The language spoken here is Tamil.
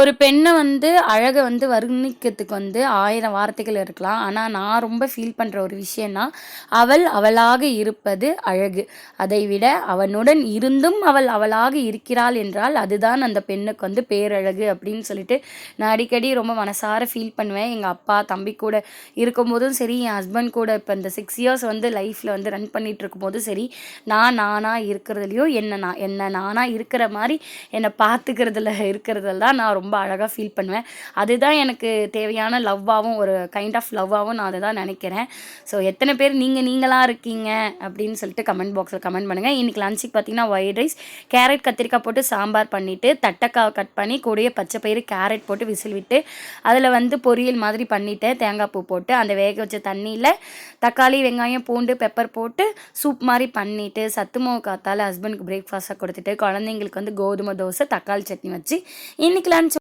ஒரு பெண்ணை வந்து அழகை வந்து வர்ணிக்கிறதுக்கு வந்து ஆயிரம் வார்த்தைகள் இருக்கலாம். ஆனால் நான் ரொம்ப ஃபீல் பண்ணுற ஒரு விஷயம்னா அவள் அவளாக இருப்பது அழகு. அதை விட அவனுடன் இருந்தும் அவள் அவளாக இருக்கிறாள் என்றால் அதுதான் அந்த பெண்ணுக்கு வந்து பேரழகு அப்படின்னு சொல்லிட்டு நான் அடிக்கடி ரொம்ப மனசார ஃபீல் பண்ணுவேன். எங்கள் அப்பா தம்பி கூட இருக்கும்போதும் சரி என் ஹஸ்பண்ட் கூட இப்போ இந்த சிக்ஸ் இயர்ஸ் வந்து லைஃப்பில் வந்து ரன் பண்ணிகிட்டு இருக்கும்போதும் சரி நான் நானாக இருக்கிறதுலையோ என்ன நான் என்ன நானாக இருக்கிற மாதிரி என்னை பார்த்துக்கிறதுல இருக்கிறதுல தான் நான் ரொம்ப ரொம்ப அழகாக ஃபீல் பண்ணுவேன். அதுதான் எனக்கு தேவையான லவ்வாகவும் ஒரு கைண்ட் ஆஃப் லவ்வாகவும் நான் அதை தான் நினைக்கிறேன். ஸோ எத்தனை பேர் நீங்கள் நீங்களாக இருக்கீங்க அப்படின்னு சொல்லிட்டு கமெண்ட் பாக்ஸில் கமெண்ட் பண்ணுங்கள் இன்றைக்கி லஞ்சுக்கு பார்த்தீங்கன்னா ஒயிட் ரைஸ் கேரட் கத்திரிக்காய் போட்டு சாம்பார் பண்ணிவிட்டு தட்டக்காய் கட் பண்ணி கூடயே பச்சை பயிறு கேரட் போட்டு விசில் விட்டு அதில் வந்து பொரியல் மாதிரி பண்ணிவிட்டேன் தேங்காய் பூ போட்டு அந்த வேக வச்ச தண்ணியில் தக்காளி வெங்காயம் பூண்டு பெப்பர் போட்டு சூப் மாதிரி பண்ணிவிட்டு சத்து மாவு காத்தால் ஹஸ்பண்டுக்கு பிரேக்ஃபாஸ்ட்டாக கொடுத்துட்டு குழந்தைங்களுக்கு வந்து கோதுமை தோசை தக்காளி சட்னி வச்சு இன்றைக்கி லஞ்ச்